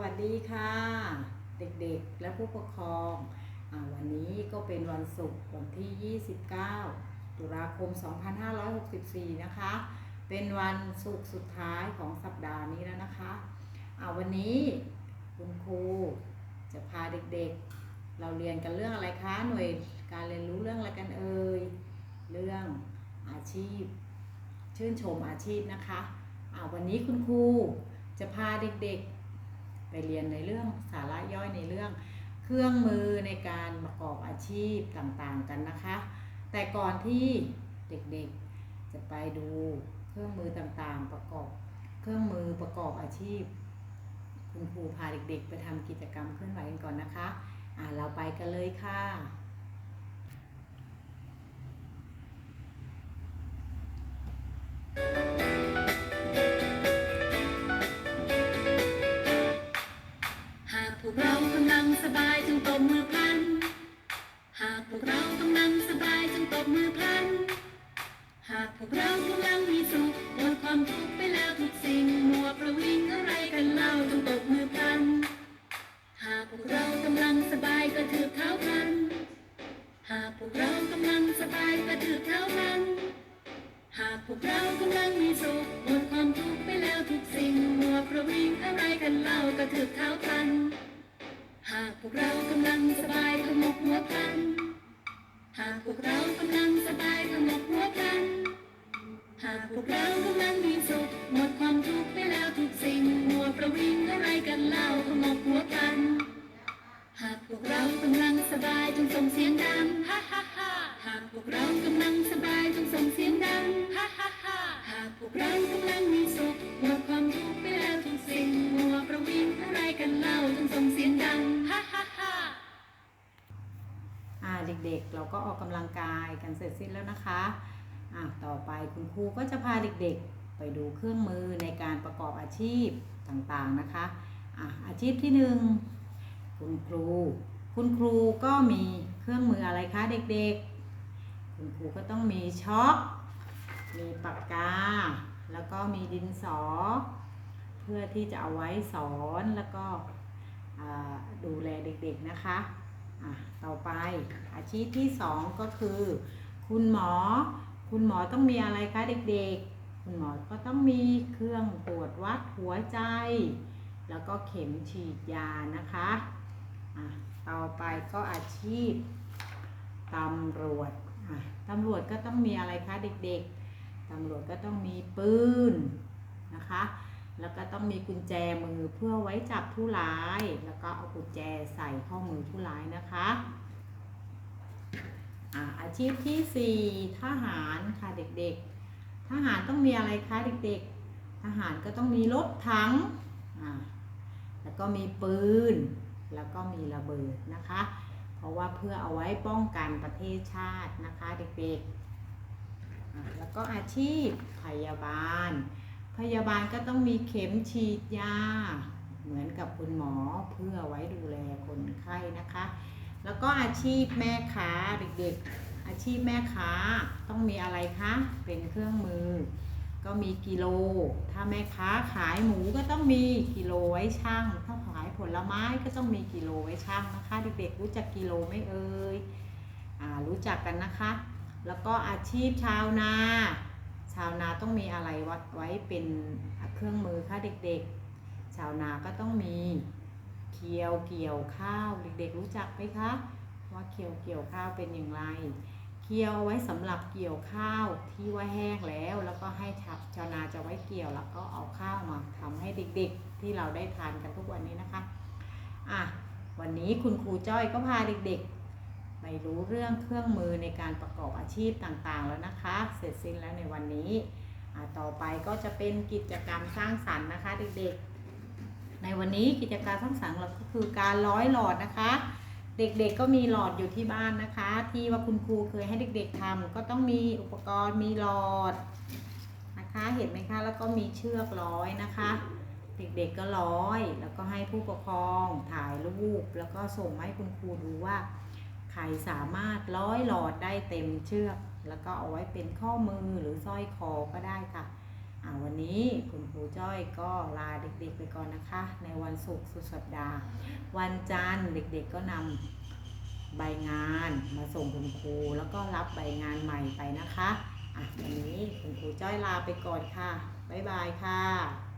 วัสดีค่ะ เด็กๆและผู้ปกครองอวันนี้ก็เป็นวันศุกร์วันที่ 29 ตุลาคม 2564 นะคะ เป็นวันศุกร์สุดท้ายของสัปดาห์นี้แล้วนะคะวันนี้คุณครูจะพาเด็กๆ เราเรียนกันเรื่องอะไรคะ หน่วยการเรียนรู้เรื่องอะไรกันเอ่ย เรื่องอาชีพ ชื่นชมอาชีพนะคะวันนี้คุณครูจะพาเด็กๆ ไปเรียนในเรื่องสาระย่อยในเรื่อง เครื่องมือในการประกอบอาชีพต่างๆกันนะคะ แต่ก่อนที่เด็กๆจะไปดูเครื่องมือต่างๆ ประกอบเครื่องมือประกอบอาชีพ คุณครูพาเด็กๆ ไปทำกิจกรรมเคลื่อนไหวกันก่อนนะคะอ่าเราไปกันเลยค่ะ วกเรากำลังมีสุขหมดความทุกข์ไปแล้วทุกสิ่งมัวประวิงอะไรกันเล่าจงตบมือพลัน หากพวกเรากำลังสบายกระถือเท้าพลัน หากพวกเรากำลังสบายกระถือเท้าพลัน หากพวกเรากำลังมีสุขหมดความทุกข์ไปแล้วทุกสิ่งมัวประวิงอะไรกันเล่ากระถือเท้าพลัน ด็กๆ เราก็ออกกำลังกายกันเสร็จสิ้นแล้วนะคะอ่าต่อไปคุณครูก็จะพาเด็กๆ ไปดูเครื่องมือในการประกอบอาชีพต่างๆนะคะอ่าอาชีพที่หนึ่งคุณครู คุณครูก็มีเครื่องมืออะไรคะเด็กๆ คุณครูก็ต้องมีช็อคมีปากกา แล้วก็มีดินสอ เพื่อที่จะเอาไว้สอนแล้วก็ดูแลเด็กๆนะคะ อะต่อไปอาชีพที่สองก็คือ คุณหมอ คุณหมอต้องมีอะไรคะเด็กๆ คุณหมอก็ต้องมีเครื่องตรวจวัดหัวใจ แล้วก็เข็มฉีดยานะคะอะต่อไปก็อาชีพตำรวจอะตำรวจก็ต้องมีอะไรคะเด็กๆตำรวจก็ต้องมีปืนนะคะ แล้วก็ต้องมีกุญแจมือเพื่อไว้จับผู้ร้าย แล้วก็เอากุญแจใส่ข้อมือผู้ร้ายนะคะอาอาชีพที่ 4 ทหารค่ะเด็กๆ ทหารต้องมีอะไรคะเด็กๆ ทหารก็ต้องมีรถถังแล้วก็มีปืน แล้วก็มีระเบิดนะคะ เพราะว่าเพื่อเอาไว้ป้องกันประเทศชาตินะคะเด็กๆ แล้วก็อาชีพพยาบาล พยาบาลก็ต้องมีเข็มฉีดยา เหมือนกับคุณหมอเพื่อไว้ดูแลคนไข้นะคะ แล้วก็อาชีพแม่ค้าเด็กๆ อาชีพแม่ค้าต้องมีอะไรคะ เป็นเครื่องมือ ก็มีกิโล ถ้าแม่ค้าขายหมูก็ต้องมีกิโลไว้ชั่งถ้าขายผลไม้ก็ต้องมีกิโลไว้ชั่งนะคะ เด็กๆรู้จักกิโลไม่เอ่ยอรู้จักกันนะคะ แล้วก็อาชีพชาวนา ชาวนาต้องมีอะไรวัดไว้เป็นเครื่องมือค่ะเด็กๆ ชาวนาก็ต้องมีเคียวเกี่ยวข้าวเด็กๆรู้จักไหมคะ ว่าเคียวเกี่ยวข้าวเป็นอย่างไร เคียวไว้สำหรับเกี่ยวข้าวที่ว่าแห้งแล้ว แล้วก็ให้ชาวชาวนาจะไว้เกี่ยวแล้วก็เอาข้าวมาทำให้เด็กๆ ที่เราได้ทานกันทุกวันนี้นะคะอะวันนี้คุณครูจ้อยก็พาเด็กๆ ไปรู้เรื่องเครื่องมือในการประกอบอาชีพต่างๆ แล้วนะคะ เสร็จสิ้นแล้วในวันนี้ ต่อไปก็จะเป็นกิจกรรมสร้างสรรค์นะคะเด็กๆ ในวันนี้กิจกรรมสร้างสรรค์เราก็คือการร้อยหลอดนะคะ เด็กๆก็มีหลอดอยู่ที่บ้านนะคะ ที่ว่าคุณครูเคยให้เด็กๆทำก็ต้องมีอุปกรณ์มีหลอดนะคะเห็นไหมคะแล้วก็มีเชือกร้อยนะคะเด็กๆก็ร้อย แล้วก็ให้ผู้ปกครองถ่ายรูป แล้วก็ส่งให้คุณครูดูว่า ใครสามารถร้อยหลอดได้เต็มเชือก แล้วก็เอาไว้เป็นข้อมือหรือสร้อยคอก็ได้ค่ะอาวันนี้คุณครูจ้อยก็ลาเด็กๆไปก่อนนะคะ ในวันศุกร์สุดสัปดาห์ วันจันทร์เด็กๆก็นำใบงานมาส่งคุณครูแล้วก็รับใบงานใหม่ไปนะคะอะวันนี้คุณครูจ้อยลาไปก่อนค่ะ บ๊ายบายค่ะ